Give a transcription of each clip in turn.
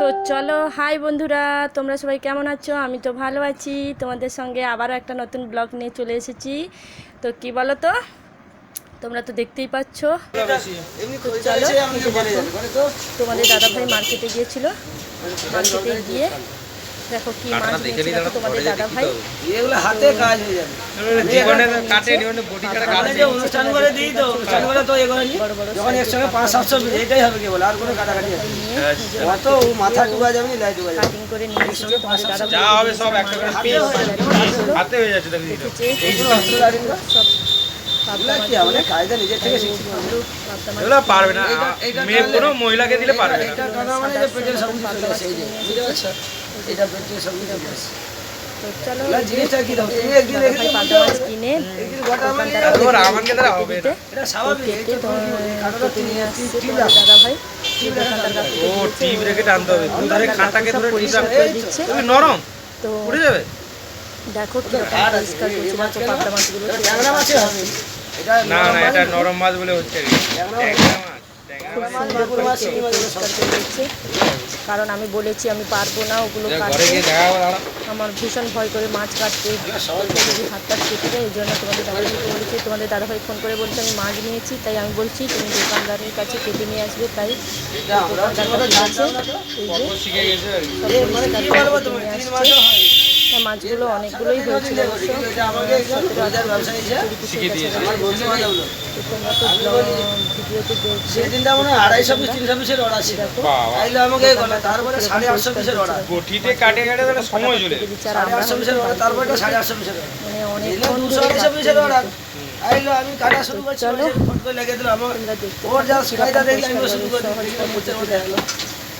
তো চলো হাই বন্ধুরা তোমরা সবাই কেমন আছো? আমি তো ভালো আছি। তোমাদের সঙ্গে আবারও একটা নতুন ব্লগ নিয়ে চলে এসেছি। তো কি বলো তো তোমরা তো দেখতেই পাচ্ছ। তোমাদের চলো ভাই তোমাদের দাদাভাই মার্কেটে গিয়েছিল। মার্কেটে গিয়ে দেখো কি মাছ নিয়েছে দেখো তোমাদের দাদাভাই এগুলো হাতে কাজ হয়ে যাবে। জীবনে কাটে জীবনে বডি কাটা আমরা যে অনুষ্ঠান করে দিই তো অনুষ্ঠান করে তো এগুলো নি বড় বড় যখন একসঙ্গে পাঁচ পিস এটাই হবে কেবল আর কোনো কাটাকাটি হবে না। নিয়ে মাথা ডুবা যাবে না লাই ডুবা যাবে কাটিং করে নিয়ে এসেছে তোমাদের দাদাভাই যা হবে সব একটা করে পিস। হাতে হয়ে যাচ্ছে দেখি। দেখেছে এইগুলো অস্ত্র গাড়ি গুলো, সব পাবদা এগুলো কি আমাদের কায়দা নিজের থেকে শিখছি। মাছ, পাবদা মাছ এগুলো পারবে না। মেয়ে কোনো মহিলাকে দিলে পারবে না। এটা কাটা মানে যে পেটের সব কিছু চলে আসে এই যে বুঝতে পারছ এটা পেটের সব কিছু চলে আসে তো চলো এগুলো জিনিসটা কি দাও তুমি একদিন দাদাভাই রেখে পাবদা মাছ কিনে একদিন গোটা মানে তোমার আমাকে দ্বারা হবে। না এটা স্বাভাবিক এই কেটে তো কাটাটা কেটে নিয়ে আসছে ঠিক তোমাদের দাদাভাই এই দোকানদার কাছে ও টিপ রেখে টানতে হবে। তুমি খাটাকে ধরে টিপ রাখতে দিচ্ছে। নরম তো উঠে যাবে? দেখো পরিষ্কার করছে মাছগুলো না না এটা নরম মাছ বলে হচ্ছে। কারণ আমি বলেছি আমি পারব না ওগুলো কাটতে। আমার ভীষণ ভয় করে মাছ কাটতে। যদি হাতটা কেটে যায় এই জন্য তোমাদের দাদাভাইকে বলেছি তোমাদের দাদাভাই ফোন করে বলছে আমি মাছ নিয়েছি তাই আমি বলছি তুমি দোকানদারের কাছে কেটে নিয়ে আসবে তাই দোকানদার কাছে আছে এই যে মাছগুলো অনেকগুলোই হয়েছিল মনে হয় মানে আমি কাটা শুরু করছি ফোন করে লেগে দিল আমার ওর যা শুরু করে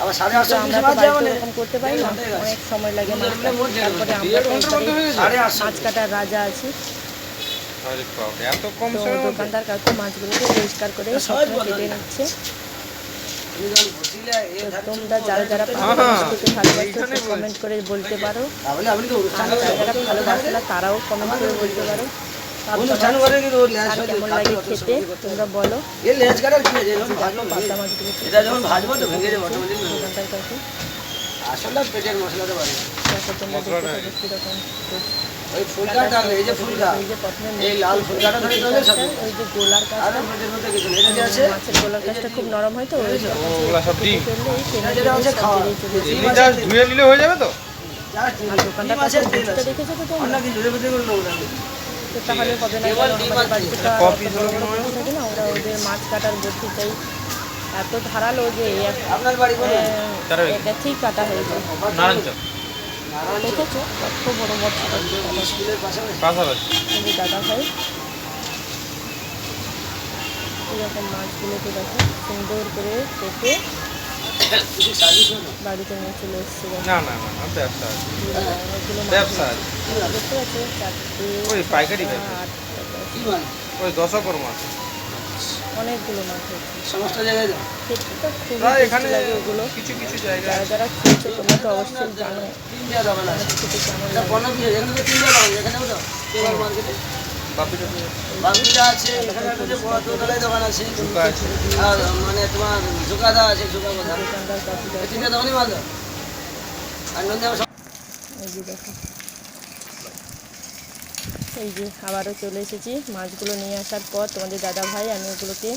আবার সাড়ে আটশো আমরা তো বাড়িতে এরকম করতে পারি না। অনেক সময় লাগে মাছ ঘন্টায় কাটতে। গেছে। তারপরে আমরা তো এবারে সাড়ে আটশো মাছ কাটার রাজা আছি। দোকানদার কাকু মাছগুলোকে পরিষ্কার করে সবসময় কেটে নিচ্ছে। তোমরা যারা যারা ভালোবাসো কমেন্ট করে বলতে পারো। যারা যারা ভালোবাসো তারাও কমেন্ট করে বলতে পারো। কেমন লাগে খেতে? তোমরা বলো। খুব নরম হয় তো ধুয়ে নিলে হয়ে যাবে তো? দুধটা দেখেছ তো তো তাহলে হবে না কেবল কারণ ডিম আমাদের বাড়িতে থাকে না ওরা ওদের মাছ কাটার বটি চাই এত ধারালো যে কাটা হয়ে চক। নারায়ণ দেখেছ? কত বড় বড় দাদা ভাই। এরকম মাছগুলোকে দেখো সুন্দর করে কেটে বাড়িতে নিয়ে চলে এসছে না না না না ব্যবসা আছে। ব্যবসা আছে। দেখতে পাচ্ছ চারটে ওই পাইকারি ব্যবসা মানে ওই দশকর মাছ অনেকগুলো মাছ হচ্ছে সমস্ত জায়গায় খেতে তো খুবই এখানে ওগুলো কিছু কিছু জায়গায় যারা যারা খেয়েছো তোমরা তো অবশ্যই জানো। তিন জায়গা খেতে কেমন এখানে তো তিন এখানেও তো মার্কেটে বাপিটা আছে এখানে একটা যে বড় দোতলায় দোকান আছে আর মানে তোমার ঝুকাদা আছে ঝুকা কথা এই তিনটা দোকানই মাল আর নন্দী যে এই যে আবারও চলে এসেছি মাছগুলো নিয়ে আসার পর। তোমাদের দাদা ভাই আমি ওগুলোকে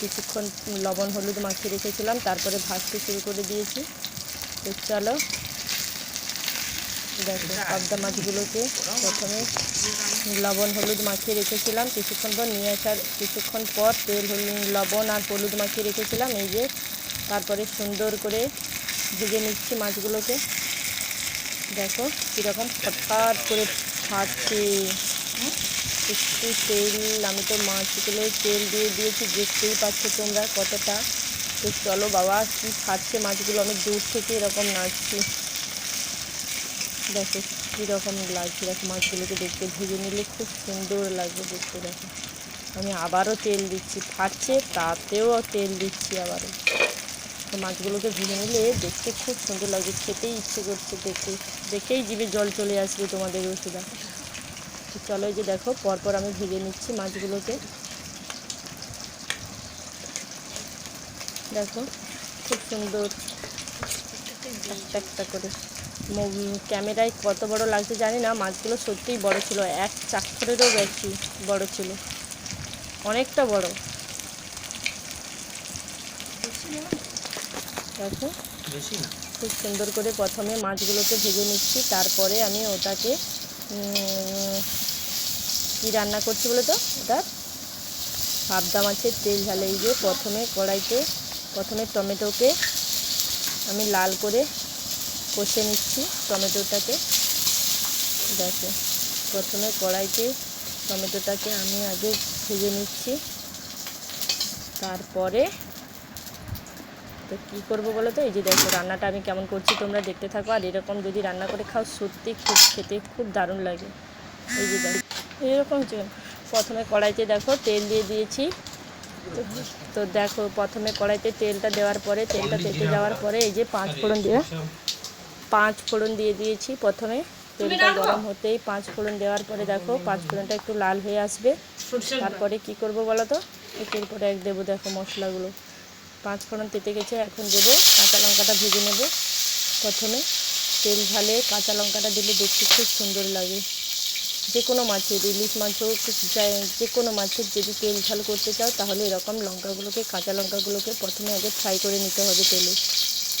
কিছুক্ষণ লবণ হলুদ মাখিয়ে রেখেছিলাম। তারপরে ভাজতে শুরু করে দিয়েছি। তো চলো দেখো, পাবদা মাছগুলোকে প্রথমে লবণ, হলুদ মাখিয়ে রেখেছিলাম। কিছুক্ষণ পর নিয়ে আসার, কিছুক্ষণ পর তেল, হলুদ, লবণ আর হলুদ মাখিয়ে রেখেছিলাম। এই যে, তারপরে সুন্দর করে ভেজে নিচ্ছি মাছগুলোকে। দেখো, কীরকম ফটফট করে ফাটছে একটু তেল, আমি তো মাছগুলো তেল দিয়ে দিয়েছি, দেখতেই পাচ্ছ তোমরা কতটা। তো চলো বাবা, কি ফাটছে মাছগুলো? আমি দূর থেকে এরকম নাচছি। দেখো কীরকম লাগছে। দেখো মাছগুলোকে দেখতে ভেজে নিলে খুব সুন্দর লাগবে দেখতে, দেখো। আমি আবারও তেল দিচ্ছি, ফাটছে, তাতেও তেল দিচ্ছি আবারও। তো মাছগুলোকে ভেজে নিলে দেখতে খুব সুন্দর লাগবে, খেতেই ইচ্ছে করছে দেখতে। দেখেই জিভে জল চলে আসবে তোমাদের ওষুধ। তো চলো যে দেখো, পরপর আমি ভেজে নিচ্ছি মাছগুলোকে। দেখো, খুব সুন্দর। একটা একটা করে। ক্যামেরায় কত বড় লাগছে জানি না মাছগুলো সত্যিই বড় ছিল এক চাক্ষরেরও বেশি বড় ছিল। অনেকটা বড়। দেখো খুব সুন্দর করে প্রথমে মাছগুলোকে ভেজে নিচ্ছি তারপরে আমি ওটাকে কি রান্না করছি বলে তো? ওটা পাবদা মাছের তেল ঝালে এই যে প্রথমে কড়াইতে প্রথমে টমেটোকে আমি লাল করে কষে নিচ্ছি টমেটোটাকে। দেখো, প্রথমে কড়াইতে টমেটোটাকে আমি আগে ভেজে নিচ্ছি। তারপরে তো কী করব বলো তো? এই যে দেখো, রান্নাটা আমি কেমন করছি তোমরা দেখতে থাকো। আর এরকম যদি রান্না করে খাও, সত্যি খুব খেতে খুব দারুণ লাগে। এই যে দেখো, এরকম প্রথমে কড়াইতে দেখো তেল দিয়ে দিয়েছি। তো- তো দেখো, প্রথমে কড়াইতে তেলটা দেওয়ার পরে, তেলটা তেতে যাওয়ার পরে এই যে পাঁচ ফোড়ন দিয়ে পাঁচ ফোড়ন দিয়ে দিয়েছি প্রথমে। তেলটা গরম হতেই পাঁচ ফোড়ন দেওয়ার পরে দেখো পাঁচ ফোড়নটা একটু লাল হয়ে আসবে। তারপরে কি করব বলো তো? একের পরে এক দেবো দেখো মশলাগুলো। পাঁচ ফোড়ন তেতে গেছে এখন দেবো কাঁচা লঙ্কাটা ভেজে নেব প্রথমে। তেল ঝালে কাঁচা লঙ্কাটা দিলে দেখতে খুব সুন্দর লাগে। যে কোনো মাছের ইলিশ মাছ হোক যে কোনো মাছের যদি তেল ঝাল করতে চাও তাহলে এরকম লঙ্কাগুলোকে কাঁচা লঙ্কাগুলোকে প্রথমে আগে ফ্রাই করে নিতে হবে তেলে।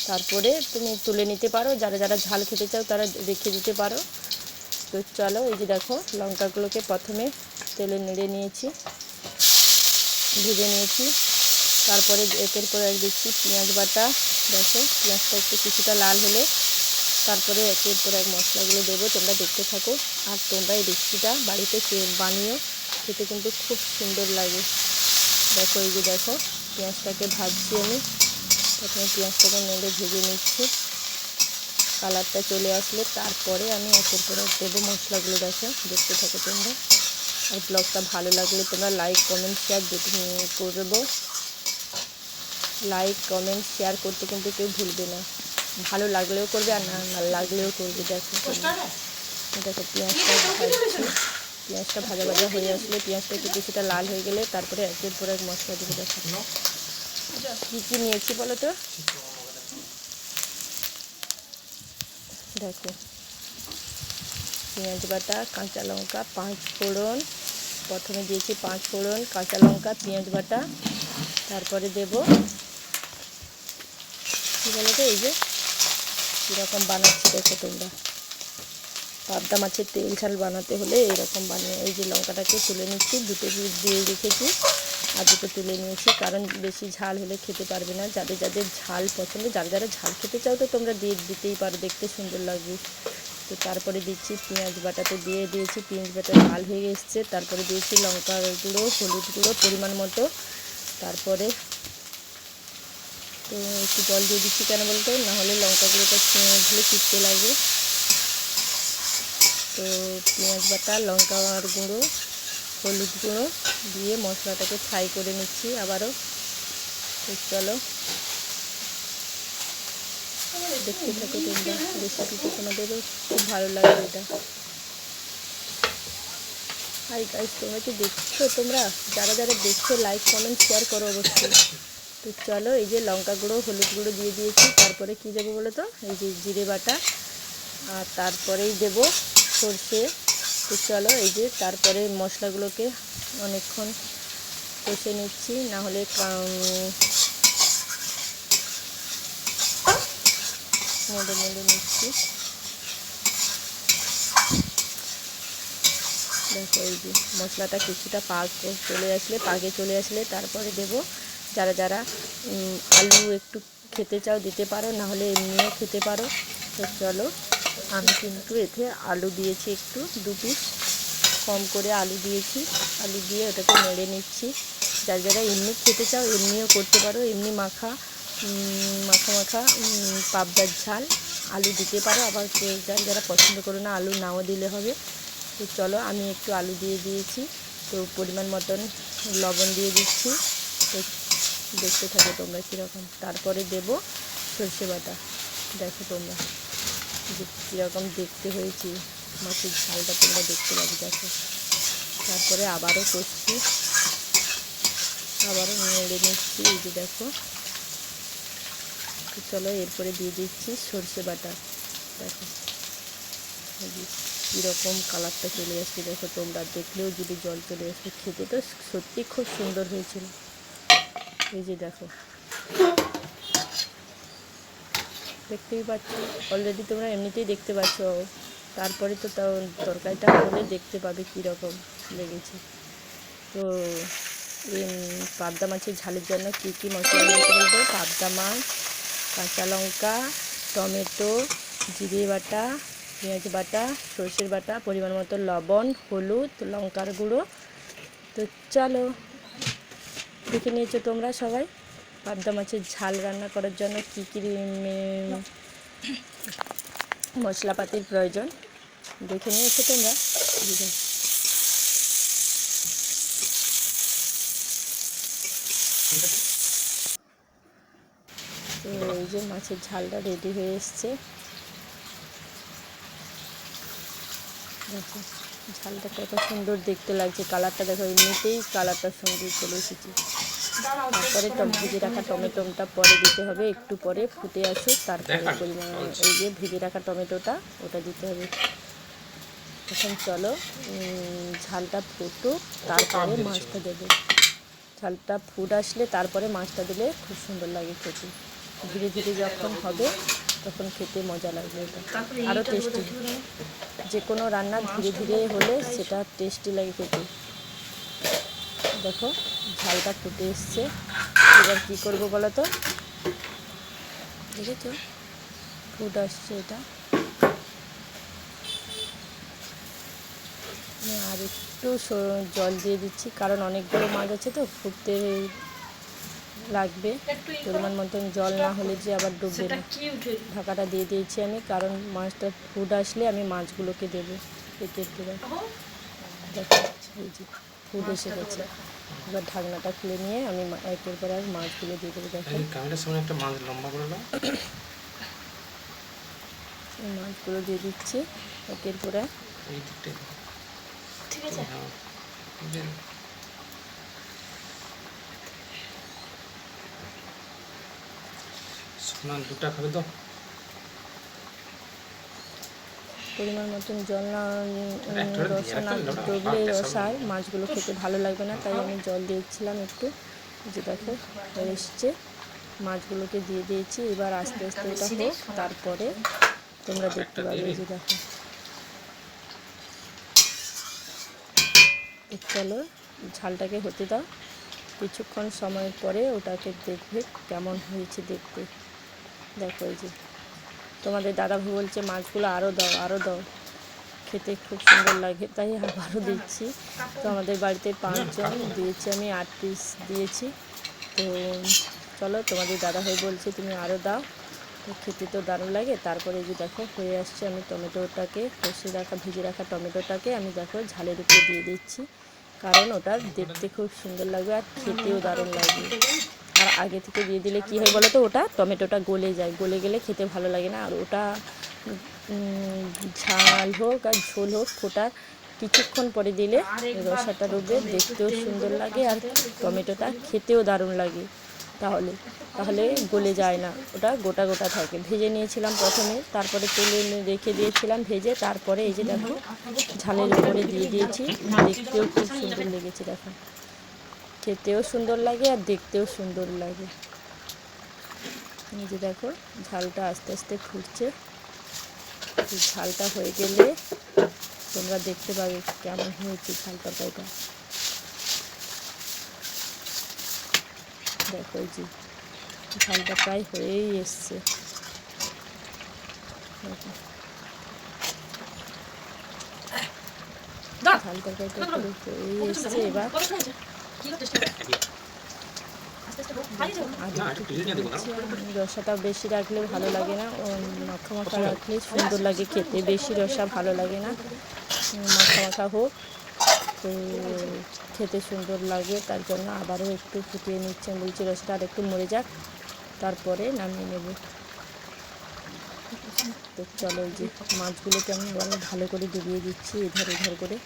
তারপরে তুমি তুলে নিতে পারো। যারা যারা ঝাল খেতে চাও তারা রেখে দিতে পারো। তো চলো, এই যে দেখো, লঙ্কাগুলোকে প্রথমে তেলে নেড়ে নিয়েছি, ভেজে নিয়েছি। তারপরে একের পর এক দিচ্ছি পেঁয়াজ বাটা। দেখো, পেঁয়াজটা একটু কিছুটা লাল হলে তারপরে একের পর এক মশলাগুলো দেবো, তোমরা দেখতে থাকো। আর তোমরা এই রেসিপিটা বাড়িতে বানিও, খেতে কিন্তু খুব সুন্দর লাগে। দেখো, এই যে দেখো, পেঁয়াজটাকে ভাজছি আমি। প্রথমে পেঁয়াজটাকে নেড়ে ভেজে নিচ্ছি। কালারটা চলে আসলে তারপরে আমি একের পর দেবো মশলাগুলো, দেখো, দেখতে থাকো তোমরা। আর ব্লগটা ভালো লাগলে তোমরা লাইক, কমেন্ট, শেয়ার করব। লাইক, কমেন্ট, শেয়ার করতে কিন্তু কেউ ভুলবে না। ভালো লাগলেও করবে আর না লাগলেও করবে, দেখো। দেখো, পেঁয়াজটা পেঁয়াজটা ভাজা ভাজা হয়ে আসলে পেঁয়াজটা একটু কিছুটা লাল হয়ে গেলে তারপরে একের পর এক মশলা দেবো, দেখো। কী কী নিয়েছি বলো তো? দেখো। পেঁয়াজ বাটা, কাঁচা লঙ্কা, পাঁচ ফোড়ন। প্রথমে দিয়েছি পাঁচ ফোড়ন, কাঁচা লঙ্কা, পেঁয়াজ বাটা। তারপরে দেব কী বলো তো এই যে? কীরকম বানাচ্ছি দেখো তোমরা। পাবদা মাছের তেল ঝাল বানাতে হলে এরকম বানিয়ে এই যে লঙ্কাটাকে তুলে নিচ্ছি, দুটো পিস দিয়ে রেখেছি। আর দুটো তুলে নিয়েছি, কারণ বেশি ঝাল হলে খেতে পারবে না। যাদের যাদের ঝাল পছন্দ, যারা যারা ঝাল খেতে চাও তো তোমরা দিয়ে দিতেই পারো, দেখতে সুন্দর লাগবে। তো তারপরে দিচ্ছি পেঁয়াজ বাটাতে দিয়ে দিয়েছি, পেঁয়াজ বাটা লাল হয়ে এসছে। তারপরে দিয়েছি লঙ্কার গুঁড়ো, হলুদ গুঁড়ো পরিমাণ মতো। তারপরে তো একটু জল দিয়ে দিচ্ছি কেন বলতো? নাহলে লঙ্কাগুলোটা ঢেলে চিপতে লাগবে। তো পেঁয়াজ বাটা লঙ্কার গুঁড়ো, হলুদ গুঁড়ো দিয়ে মশলাটাকে ফ্রাই করে নিচ্ছি আবারও। চলো। দেখতে থাকো তোমরা রেসিপিটা তোমাদেরও খুব ভালো লাগবে এটা। হাই গাইস তোমরা কি দেখছ তোমরা? যারা যারা দেখছ লাইক কমেন্ট শেয়ার করো অবশ্যই। তো চলো, এই যে লঙ্কা গুঁড়ো, হলুদ গুঁড়ো দিয়ে দিয়েছি। তারপরে কি দেবো বলো তো? এই যে জিরে বাটা। আর তারপরেই দেব সর্ষে তো চলো এই যে তারপরে মশলাগুলোকে অনেকক্ষণ কষে নিচ্ছি, না হলে নেড়ে নিচ্ছি। দেখো এই যে মশলাটা কিছুটা পাক চলে আসলে, পাকে চলে আসলে তারপরে দেব। যারা যারা আলু একটু খেতে চাও দিতে পারো, না হলে এমনিও খেতে পারো। তো চলো আমি কিন্তু এতে আলু দিয়েছি একটু, দু পিস। কম করে আলু দিয়েছি। আলু দিয়ে ওটাকে নেড়ে নিচ্ছি। যারা যারা এমনি খেতে চাও, এমনিও করতে পারো। এমনি মাখা মাখা মাখা পাবদার ঝাল আলু দিতে পারো। আবার যারা যারা পছন্দ করো না, আলু নাও দিলে হবে। তো চলো, আমি একটু আলু দিয়ে দিয়েছি। তো পরিমাণ মতন লবণ দিয়ে দিচ্ছি। তো দেখতে থাকো তোমরা কীরকম। তারপরে দেব সর্ষে বাটা। দেখো তোমরা। কীরকম দেখতে হয়েছে মাছের ঝালটা তোমরা দেখতে পাবে দেখো। তারপরে আবারও করছি। আবারও নেড়ে নিচ্ছি, এই যে দেখো। চলো এরপরে দিয়ে দিচ্ছি সর্ষে বাটা। দেখো। কীরকম কালারটা চলে আসছে, দেখো তোমরা দেখলেও যদি জল চলে আসবে খেতে, তো সত্যি খুব সুন্দর হয়েছিল। এই যে দেখো। দেখতেই পাচ্ছ। অলরেডি তোমরা এমনিতেই দেখতে পাচ্ছ। তারপরে তো তাও তরকারিটা হলে দেখতে পাবে কীরকম লেগেছে। তো পাবদা মাছের ঝালের জন্য কী কী মশলা বলতে? পাবদা মাছ, কাঁচা লঙ্কা, টমেটো, জিরে বাটা, পেঁয়াজ বাটা, সর্ষের বাটা, পরিমাণ মতো লবণ, হলুদ, লঙ্কার গুঁড়ো। তো চলো, দেখে নিয়েছো তোমরা সবাই? পাবদা মাছের ঝাল রান্না করার জন্য কী কী মশলাপাতির প্রয়োজন। দেখে নিয়েছো তোমরা। তো এই যে মাছের ঝালটা রেডি হয়ে এসছে। ঝালটা কত সুন্দর দেখতে লাগছে। কালারটা দেখো, এমনিতেই কালারটা সুন্দর চলে এসেছে। তারপরে ভেজে রাখা টমেটোটা পরে দিতে হবে একটু পরে ফুটে আসুক তারপরে পরিমাণ এই যে ভেজে রাখা টমেটোটা ওটা দিতে হবে। এখন চলো ঝালটা ফুটুক তারপরে মাছটা দেবে। ঝালটা ফুট আসলে তারপরে মাছটা দিলে খুব সুন্দর লাগে খেতে। ধীরে ধীরে যখন হবে তখন খেতে মজা লাগবে এটা। আরও টেস্টি যে কোনো রান্না ধীরে ধীরে হলে সেটা টেস্টি লাগে খেতে। দেখো ঝালটা ফুটে এসছে। এবার কী করব বলো তো? দেখেছ ফুট আসছে এটা। আর একটু জল দিয়ে দিচ্ছি কারণ অনেকগুলো মাছ আছে তো ফুটতে লাগবে। পরিমাণ মতন জল না হলে যে আবার ডুববে না। ঢাকাটা দিয়ে দিয়েছি আমি কারণ মাছটা ফুট আসলে আমি মাছগুলোকে দেবো। দেবো দেখো এই যে। ফুট এসে গেছে। এবার ঢাকনাটা খুলে নিয়ে আমি একের পর এক মাছগুলো দিয়ে দেবো দেখো। ক্যামেরার সামনে একটা মাছ লম্বা করে দাও এই মাছগুলো দিয়ে দিচ্ছি একের পর এক। এই দিকটাই ঠিক আছে। হ্যাঁ সোনা দুটা খাবে তো? পরিমাণ মতন জল না রসা না দিয়ে ডুবলে রসায় মাছগুলো খেতে ভালো লাগবে না তাই আমি জল দিয়েছিলাম একটু। যে দেখো এসছে। মাছগুলোকে দিয়ে দিয়েছি এবার আস্তে আস্তে এটা হোক তারপরে তোমরা দেখতে পাবে যে দেখো। চলো ঝালটাকে হতে দাও। কিছুক্ষণ সময় পরে ওটাকে দেখবে কেমন হয়েছে দেখতে। দেখো এই যে। তোমাদের দাদা ভাই বলছে, মাছগুলো আরও দাও আরও দাও। খেতে খুব সুন্দর লাগে, তাই আবারও দিচ্ছি। তো আমাদের বাড়িতে পাঁচজন দিয়েছি আমি, আট পিস দিয়েছি। তো চলো, তোমাদের দাদা ভাই বলছে, তুমি আরও দাও। তো খেতে তো দারুণ লাগে। তারপরে যে দেখো, হয়ে আসছে আমি টমেটোটাকে কষে রাখা, ভেজে রাখা টমেটোটাকে আমি দেখো ঝালের উপরে দিয়ে দিচ্ছি। কারণ ওটা দেখতে খুব সুন্দর লাগবে আর খেতেও দারুণ লাগবে। আর আগে থেকে দিয়ে দিলে কি হয় বলো তো, ওটা টমেটোটা গলে যায়। গলে গেলে খেতে ভালো লাগে না। আর ওটা ঝাল হোক আর ঝোল হোক, ফোটার কিছুক্ষণ পরে দিলে রসাটা ডুবে দেখতেও সুন্দর লাগে আর টমেটোটা খেতেও দারুণ লাগে। তাহলে তাহলে গলে যায় না। ওটা গোটা গোটা থাকে। ভেজে নিয়েছিলাম প্রথমে, তারপরে তেলে রেখে দিয়েছিলাম ভেজে, তারপরে এই যে দেখো, ঝালের উপরে দিয়ে দিয়েছি। দেখতেও খুব সুন্দর লেগেছে, দেখো। খেতেও সুন্দর লাগে আর দেখতেও সুন্দর লাগে। নিজে দেখো ঝালটা আস্তে আস্তে ফুটছে। ঝালটা হয়ে গেলে তোমরা দেখতে পাবে কেমন হয়েছে ঝাল তরকারিটা। দেখো এই যে ঝালটা প্রায় হয়েই এসছে। ঝাল তরকারিটা হয়েই এসছে এবার। রসাটা বেশি রাখলে ভালো লাগে না। ও মাখা মাখা রাখলে সুন্দর লাগে খেতে বেশি রসা ভালো লাগে না। মাখা মাখা হোক। তো খেতে সুন্দর লাগে। তার জন্য আবারও একটু ফুটিয়ে নিচ্ছেন বলছি রসটা আর একটু মরে যাক তারপরে নামিয়ে নেব। তো চলো যে মাছগুলোকে আমি ভালো করে ডুবিয়ে দিচ্ছি। এধার এধার করে।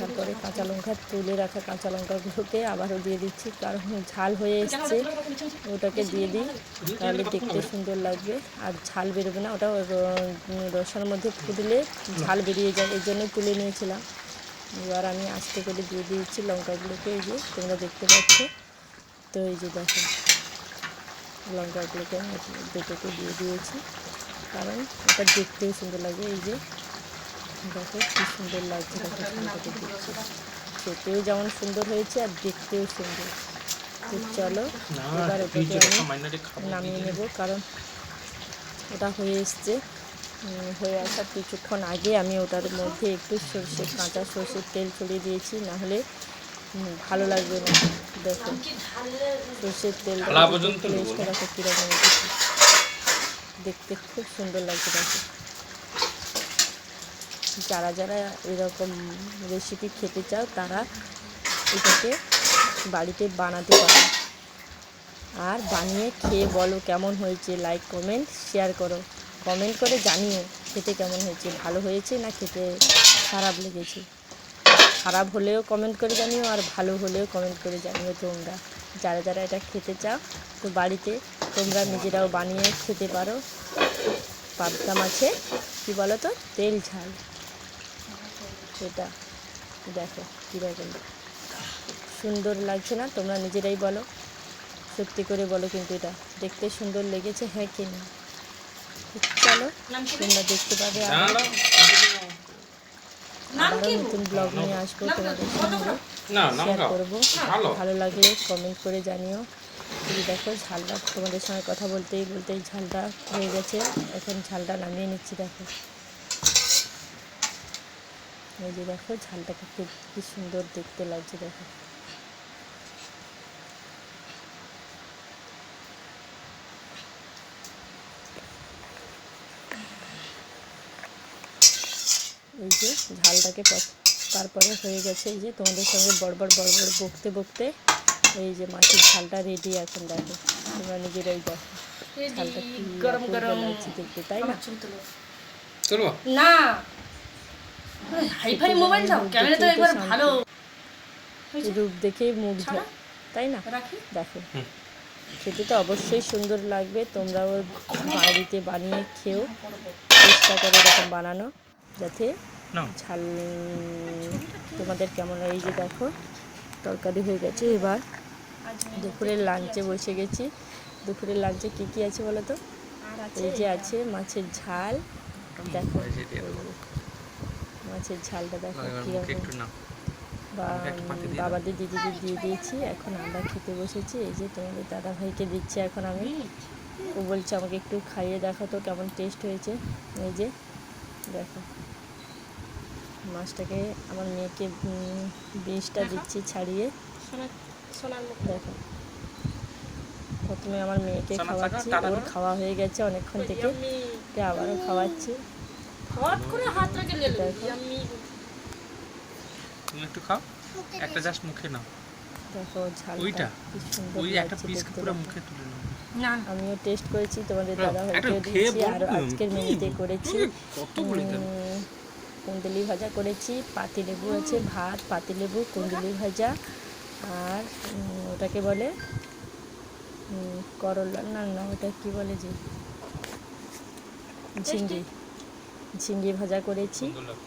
তারপরে কাঁচা লঙ্কা তুলে রাখা কাঁচা লঙ্কাগুলোকে আবারও দিয়ে দিচ্ছি, কারণ ঝাল হয়ে এসছে। ওটাকে দিয়ে দিই, তাহলে দেখতে সুন্দর লাগবে। আর ঝাল বেরোবে না, ওটা রসার মধ্যে ফুটলে ঝাল বেরিয়ে যায়, এই জন্যই তুলে নিয়েছিলাম। এবার আমি আস্তে করে দিয়ে দিয়েছি লঙ্কাগুলোকে, এই যে তোমরা দেখতে পাচ্ছ। তো এই যে দেখো, লঙ্কাগুলোকে আমি দুটোকে দিয়ে দিয়েছি, কারণ এটা দেখতেও সুন্দর লাগে এই যে দেখো কি সুন্দর লাগছে দেখো দেখছি। খেতেও যেমন সুন্দর হয়েছে আর দেখতেও সুন্দর। তো চলো এবার ওটাকে আমি নামিয়ে নেব কারণ ওটা হয়ে এসছে। হয়ে আসার কিছুক্ষণ আগে আমি ওটার মধ্যে একটু সর্ষে কাঁচা সর্ষের তেল ছড়িয়ে দিয়েছি নাহলে ভালো লাগবে না। দেখো সর্ষের তেল পর্যন্ত দেখো কীরকম দেখতে খুব সুন্দর লাগছে দেখো। যারা যারা এরকম রেসিপি খেতে চাও, তারা এটাকে বাড়িতে বানাতে পারো। আর বানিয়ে খেয়ে বলো কেমন হয়েছে লাইক কমেন্ট শেয়ার করো। কমেন্ট করে জানিও খেতে কেমন হয়েছে, ভালো হয়েছে না খেতে খারাপ লেগেছে। খারাপ হলেও কমেন্ট করে জানিও আর ভালো হলেও কমেন্ট করে জানিও তোমরা। যারা যারা এটা খেতে চাও, তো বাড়িতে তোমরা নিজেরাও বানিয়ে খেতে পারো। পাবদা মাছে কী বলো তো তেল ঝাল। সেটা দেখো কীরকম সুন্দর লাগছে না? তোমরা নিজেরাই বলো। সত্যি করে বলো কিন্তু এটা। দেখতে সুন্দর লেগেছে হ্যাঁ কি না? চলো তোমরা দেখতে পাবে আবার। নতুন ব্লগ নিয়ে আসব তোমাদের সঙ্গে। শেয়ার করব। ভালো। লাগলে কমেন্ট করে জানিও। দেখো ঝালটা তোমাদের সঙ্গে কথা বলতেই বলতেই ঝালটা হয়ে গেছে। এখন ঝালটা নামিয়ে নিচ্ছি দেখো। এই যে দেখো ঝালটাকে খুব কি সুন্দর দেখতে লাগছে দেখো। এই যে ঝালটাকে তারপরে হয়ে গেছে এই যে তোমাদের সঙ্গে বড়বড় বড়বড় বকতে বকতে এই যে মাছের ঝালটা রেডি এখন দেখো। তোমরা নিজেরাই দেখো। ঝালটা কি গরম গরম। দেখতে তাই না? না। হাইফাই মোবাইল দাও ক্যামেরা তো একবার ভালো। রূপ দেখেই মুগ্ধ। তাই না? রাখি? দেখো। খেতে তো অবশ্যই সুন্দর লাগবে। তোমরাও বাড়িতে বানিয়ে খেও। চেষ্টা করো এরকম বানানো যাতে ঝাল তোমাদের কেমন লাগে? এই যে দেখো তরকারি হয়ে গেছে। এবার দুপুরের লাঞ্চে বসে গেছি। দুপুরের লাঞ্চে কী কী আছে বলো তো? এই যে আছে মাছের ঝাল। দেখো মাছের ঝালটা দেখো কীরকম বা বাবাদের দিদিদের দিয়ে দিয়েছি এখন আমরা খেতে বসেছি। এই যে তোমাদের দাদা ভাইকে দিচ্ছি এখন আমি। ও বলছে আমাকে একটু খাইয়ে দেখো তো কেমন টেস্ট হয়েছে। এই যে দেখো। মাছটাকে আমার মেয়েকে বিষটা দিচ্ছি ছাড়িয়ে। দেখো। প্রথমে আমার মেয়েকে খাওয়াচ্ছি। ওর খাওয়া হয়ে গেছে অনেকক্ষণ থেকে। আবারও খাওয়াচ্ছি? হট করে হাত রেখে লেলে দেখো তুমি একটু খাও। একটা জাস্ট মুখে নাও। ওইটা? ওই একটা পিস পুরো মুখে তুলে নাও। আমিও টেস্ট করেছি তোমাদের দাদা দিয়েছি আর আজকের? মেনুতে করেছি। কুন্দলি ভাজা করেছি পাতিলেবু আছে ভাত পাতিলেবু কুন্দলি ভাজা আর ওটাকে বলে করলা না না ওটা কি বলে যে? ঝিঙ্গি। ঝিঙ্গি ভাজা করেছি।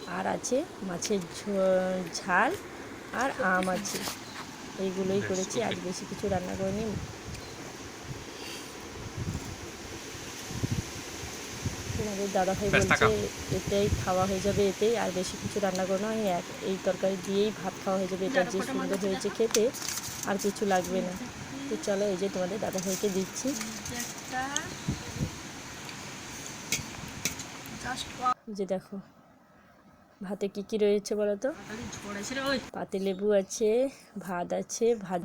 আর আছে মাছের ঝো- ঝাল আর আম আছে। এইগুলোই করেছি। আজ বেশি কিছু রান্না করিনি। তোমাদের দাদাভাই বলছে। এতেই খাওয়া হয়ে যাবে এতেই আর বেশি কিছু রান্না করো না। এক এই তরকারি দিয়েই ভাত খাওয়া হয়ে যাবে। এটা যে সুন্দর হয়েছে খেতে আর কিছু লাগবে না। তো চলো এই যে তোমাদের দাদাভাইকে দিচ্ছি। যে দেখো ভাতে কি কি রয়েছে বলো তো? পাতিলেবু আছে ভাত আছে ভাত